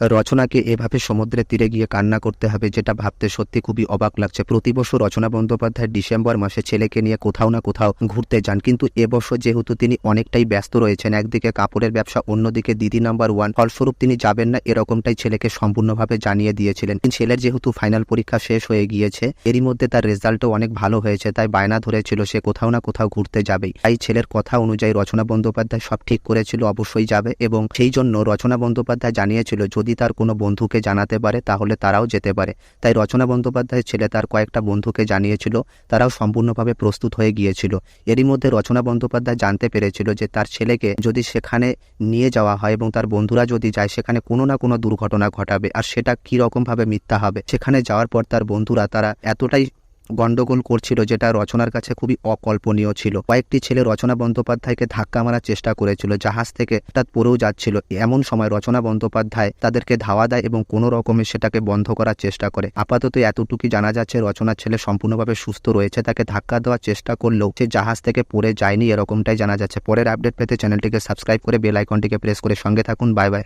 রচনাকে এভাবে সমুদ্রের তীরে গিয়ে কান্না করতে হবে যেটা ভাবতে সত্যি খুবই অবাক লাগছে। প্রতি বছর রচনা বন্দ্যোপাধ্যায় ডিসেম্বর মাসে ছেলেকে নিয়ে কোথাও না কোথাও ঘুরতে যান, কিন্তু এবছর যেহেতু তিনি অনেকটাই ব্যস্ত রয়েছেন, একদিকে কাপড়ের ব্যবসা, অন্যদিকে দিদি নাম্বার ওয়ান, ফলস্বরূপ তিনি যাবেন না, এরকমটাই ছেলেকে সম্পূর্ণভাবে জানিয়ে দিয়েছিলেন। ছেলের যেহেতু ফাইনাল পরীক্ষা শেষ হয়ে গিয়েছে, এরই মধ্যে তার রেজাল্টও অনেক ভালো হয়েছে, তাই বায়না ধরেছিল সে কোথাও না কোথাও ঘুরতে যাবেই। তাই ছেলের কথা অনুযায়ী রচনা বন্দ্যোপাধ্যায় সব ঠিক করেছিল, অবশ্যই যাবে এবং সেই জন্য রচনা বন্দ্যোপাধ্যায় জানিয়েছিল যদি তার কোনো বন্ধুকে জানাতে পারে, তাহলে তারাও যেতে পারে। তাই রচনা বন্দ্যোপাধ্যায়ের ছেলে তার কয়েকটা বন্ধুকে জানিয়েছিল, তারাও সম্পূর্ণভাবে প্রস্তুত হয়ে গিয়েছিল। এরই মধ্যে রচনা বন্দ্যোপাধ্যায় জানতে পেরেছিল যে তার ছেলেকে যদি সেখানে নিয়ে যাওয়া হয় এবং তার বন্ধুরা যদি যায়, সেখানে কোনো না কোনো দুর্ঘটনা ঘটাবে। আর সেটা কীরকমভাবে মিথ্যা হবে? সেখানে যাওয়ার পর তার বন্ধুরা, তারা এতটাই গন্ডগোল করছিল যেটা রচনার কাছে খুবই অকল্পনীয় ছিল। কয়েকটি ছেলে রচনা বন্দ্যোপাধ্যায়কে ধাক্কা মারার চেষ্টা করেছিল, জাহাজ থেকে হঠাৎ পরেও যাচ্ছিল। এমন সময় রচনা বন্দ্যোপাধ্যায় তাদেরকে ধাওয়া দেয় এবং কোনো রকমে সেটাকে বন্ধ করার চেষ্টা করে। আপাতত এতটুকু জানা যাচ্ছে, রচনার ছেলে সম্পূর্ণভাবে সুস্থ রয়েছে, তাকে ধাক্কা দেওয়ার চেষ্টা করলেও সে জাহাজ থেকে পড়ে যায়নি, এরকমটাই জানা যাচ্ছে। পরের আপডেট পেতে চ্যানেলটিকে সাবস্ক্রাইব করে বেল আইকনটিকে প্রেস করে সঙ্গে থাকুন। Bye bye.